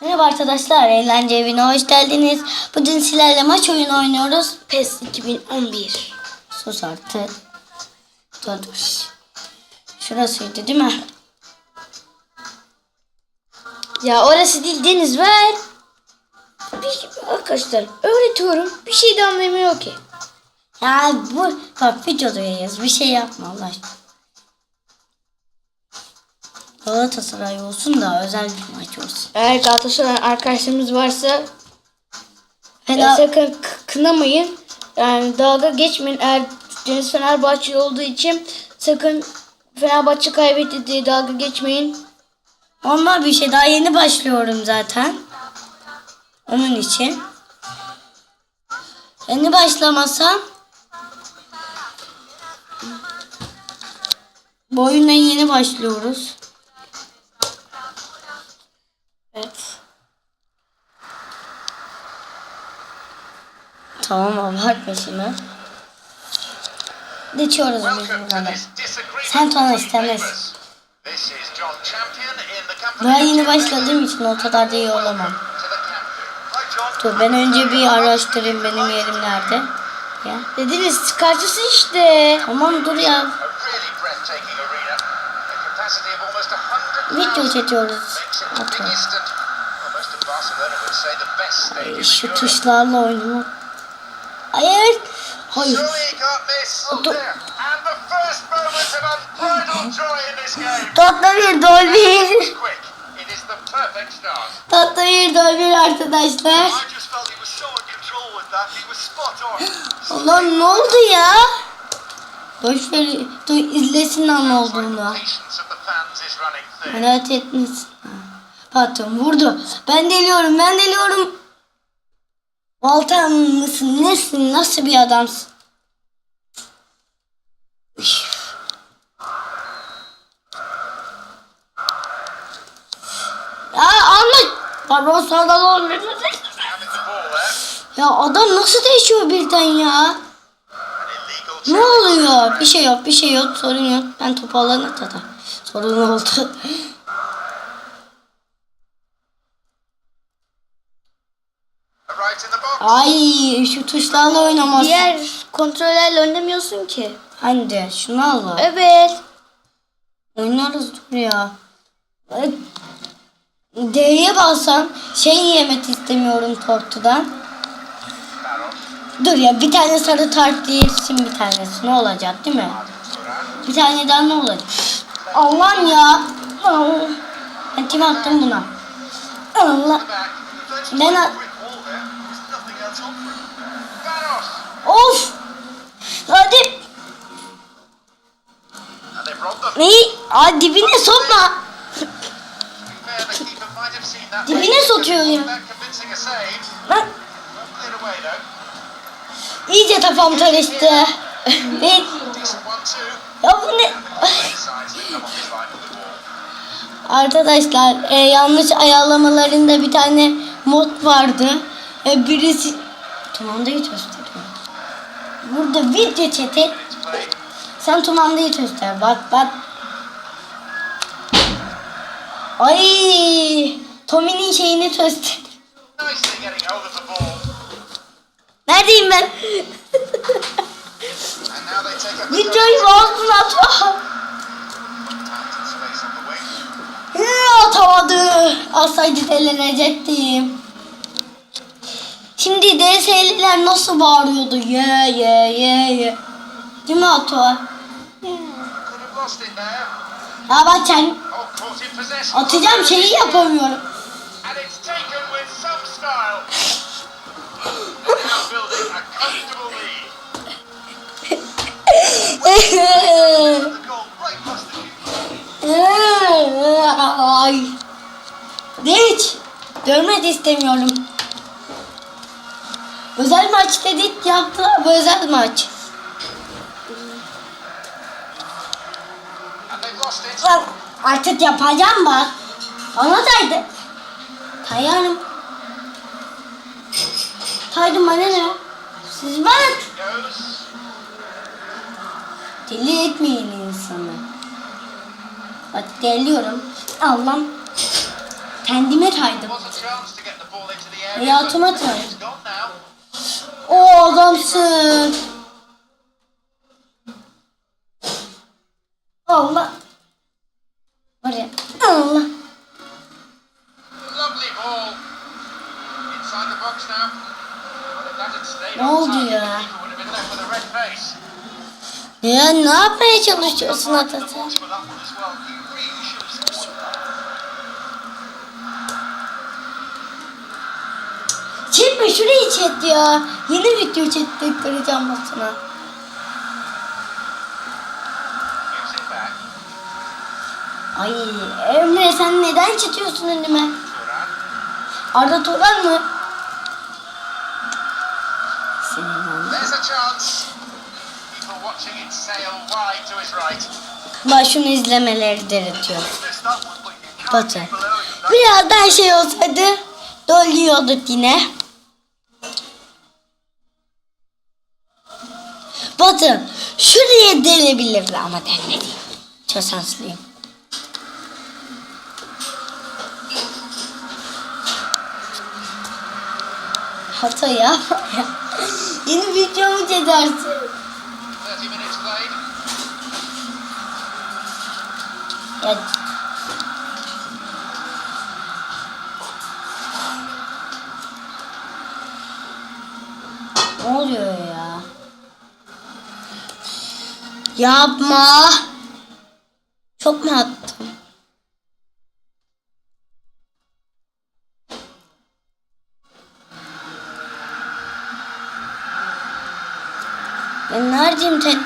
Merhaba arkadaşlar, Eğlence Evi'ne hoş geldiniz. Bugün sizlerle maç oyunu oynuyoruz. PES 2011. Sus artık. Dur. Şurasıydı değil mi? Ya orası değil Deniz ver. Bir, arkadaşlar öğretiyorum. Bir şey de anlamıyor ki. Ya bu, bak videodayız. Bir şey yapma Allah aşkına. Galatasaray olsun da özel bir maç olsun. Eğer Galatasaray arkadaşlarımız varsa Fena, sakın kınamayın. Yani dalga geçmeyin. Eğer Deniz Fenerbahçe olduğu için sakın Fenerbahçe kaybetti diye dalga geçmeyin. Olmaz bir şey. Daha yeni başlıyorum zaten. Onun için. Yeni başlamasam bu oyuna yeni başlıyoruz. Evet. Tamam abartma şimdi. Geçiyoruz biz buradan. Sen tanış, between tanış. neighbours. This is John Champion in the company Daha of yeni başladığım için o kadar da iyi olamam. Dur ben önce bir araştırayım benim yerim nerede. Ya. Dediniz çıkartırsın işte. Tamam dur ya. Video çekiyoruz. in Şu tuşlarla oynamak. Hayır. Hayır. Game. Tatlı bir perfect start. Tatlı bir arkadaşlar. Was spot on. Ulan ne oldu ya? Boş ver. Dur izlesin lan olduğunu. Merak etmesin. Patron vurdu. Ben deliyorum ben deliyorum. Baltan mısın nesin nasıl bir adamsın? Ya anla. Pardon sağdan olmuyor. Ya adam nasıl değişiyor birden ya? Ne oluyor? Bir şey yok, bir şey yok, sorun yok. Ben topu alana kadar. Sorun oldu. Ay şu tuşlarla oynamaz. Diğer kontrollerle oynamıyorsun ki. Hande şunu al. Evet. Oynarız dur ya. Ay, D'ye bassam şey yemek istemiyorum tortudan. Dur ya bir tane sarı tart değilsin bir tanesi. Ne olacak değil mi? Bir tane daha ne olacak? Allah'ım ya. Ben kim attım buna? Allah. Ben a- quick wall there. There's nothing else on for him. Vanos. Of. Hadi. İyi. Aa, dibine sokma. Dibine sokuyor ya. Lan. İyice kafam karıştı. Too. ya bu ne? Arkadaşlar e, yanlış ayarlamalarında bir tane mod vardı. E, birisi Tumandayı gösteriyor. Burada video played. sen tumandayı göster. Bak bak. Ay Tommy'nin şeyini göster. Neredeyim ben? Videoyu ağzına atma. Atamadı. Alsaydı elenecektim. Şimdi DS'liler nasıl bağırıyordu? Ye ye ye ye. Değil mi there. Ya bak sen atacağım şeyi yapamıyorum. Ay. Hiç. Görmek istemiyorum. Özel maç dedik yaptılar bu özel maç. Lan artık yapacağım bak. Anlataydı. Tayarım. Taydım bana ne? Siz Goes. Deli etmeyin insanı. Bak deliyorum. Allah'ım. Kendime kaydım. Hayatıma kaydım. O adamsın. Allah. Var ya. Allah. Ne oldu ya? Ya ne yapmaya çalışıyorsun Atatürk? Çekme şurayı çek ya. Yeni video. Gives it back. Ay Emre sen neden çekiyorsun önüme? Arda Turan mı? Senin lan. Bak şunu izlemeleri can't Batı. Biraz daha şey olsaydı doluyorduk yine. Batı şuraya delebilirdi ama denmedi. Çok şanslıyım. Hata ya. Yeni videomu çekersin. Ya. Ne oluyor ya? Yapma. Çok mu attım? Ben neredeyim sen?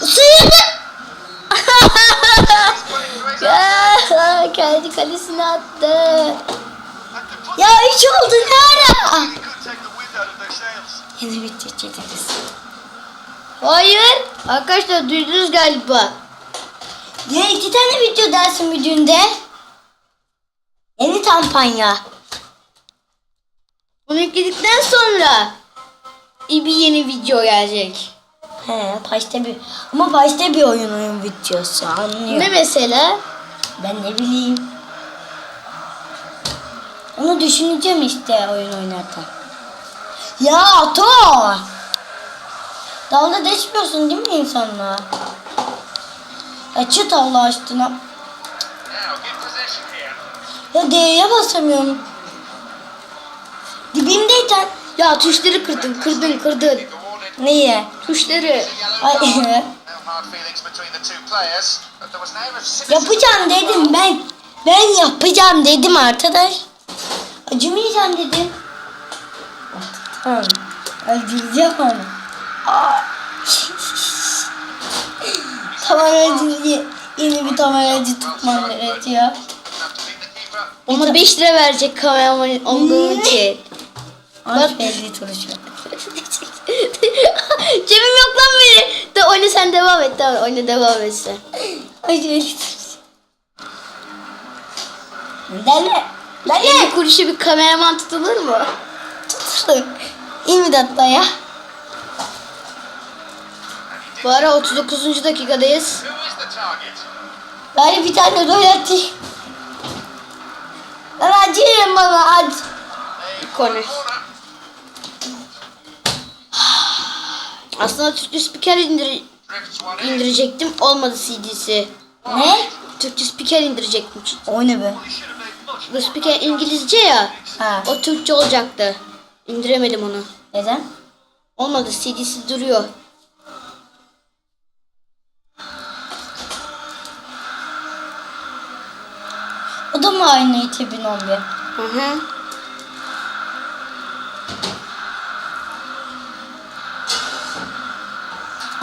Sıyırdı! Ya, kendi kalesine attı. Ya üç oldu ne ara? Video çekeriz. Hayır. Arkadaşlar duydunuz galiba. Ya iki tane video dersin bir. Yeni kampanya. Bunu yükledikten sonra bir yeni video gelecek. He başta bir ama başta bir oyun oyun videosu anlıyor. Ne mesela? Ben ne bileyim. Onu düşüneceğim işte oyun oynarken. Ya Ato! Dalga geçmiyorsun değil mi insanla? Ya çıt Allah aşkına. Ya D'ye basamıyorum. Dibimdeyken. Ya tuşları kırdın, kırdın, kırdın. Neye? Tuşları. Ay, yapacağım dedim ben. Ben yapacağım dedim arkadaş. Acımayacağım dedim. Tamam. Onu. Aa. Tamaracı yeni bir tamaracı tutmam gerekiyor. Ona 5 lira verecek kameraman olduğun için. Aç belli turuşu. Cebim yok lan benim. De oyna sen devam et tamam oyna devam et sen. Aç belli turuşu. Dene. 50 Dene. kuruşa bir kameraman tutulur mu? Tutsun. İmdat ya. Bu ara 39. dakikadayız. Bari bir tane atayım. Lan acıyım bana aç. A Aslında Türkçe spiker indir indirecektim. Olmadı CD'si. Ne? Türkçe spiker indirecektim. O ne be? Bu spiker İngilizce ya. Ha. O Türkçe olacaktı. İndiremedim onu. Neden? Olmadı CD'si duruyor. O da mı aynı 2011? Hı hı.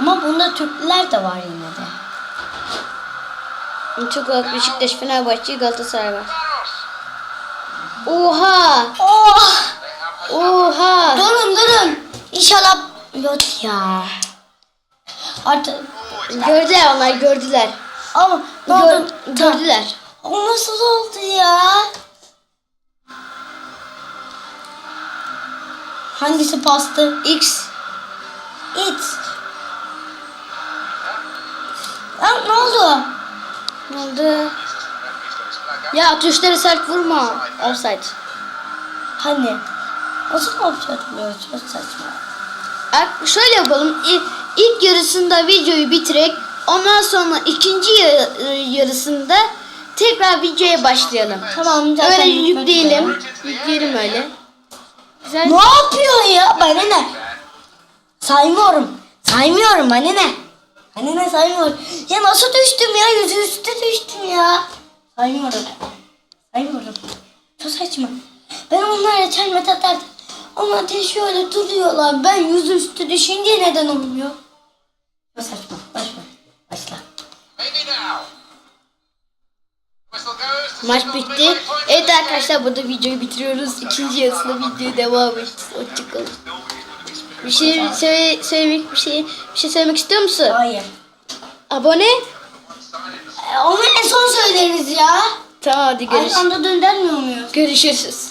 Ama bunda Türkler de var yine de. Çok olarak Beşiktaş, Fenerbahçe, Galatasaray var. Oha! Oh! Oha! Durun durun. İnşallah yok ya. Artık Gördüler onlar gördüler. ama ne Gör, oldu? gördüler. O nasıl oldu ya? Hangisi pastı? X. It. Lan ne oldu? Ne oldu? Ya tuşları sert vurma. Offside. Hani? Nasıl yapacağız? Çok saçma. Ak- Şöyle yapalım. İlk, ilk yarısında videoyu bitirek. Ondan sonra ikinci ya- yarısında tekrar videoya başlayalım. Tamam zaten Öyle yükleyelim. Yükleyelim öyle. Güzel. Ne yapıyorsun ya? Bana ne? Saymıyorum. Saymıyorum bana ne? Bana ne saymıyorum. Ya nasıl düştüm ya? Yüzüstü düştüm ya. Saymıyorum. Saymıyorum. Çok saçma. Ben onlara çelme atardım. Onlar da şöyle duruyorlar. Ben yüzüstü düşünce neden olmuyor? Çok saçma. Başla. Başla. Maç bitti. Evet arkadaşlar burada videoyu bitiriyoruz. İkinci yarısında video devam edeceğiz. Hoşçakalın. Bir şey söyle, söylemek bir şey bir şey söylemek istiyor musun? Hayır. Abone. E, onu en son söyleriz ya. Tamam hadi Aynı görüş anda döndürmüyor muyuz? görüşürüz.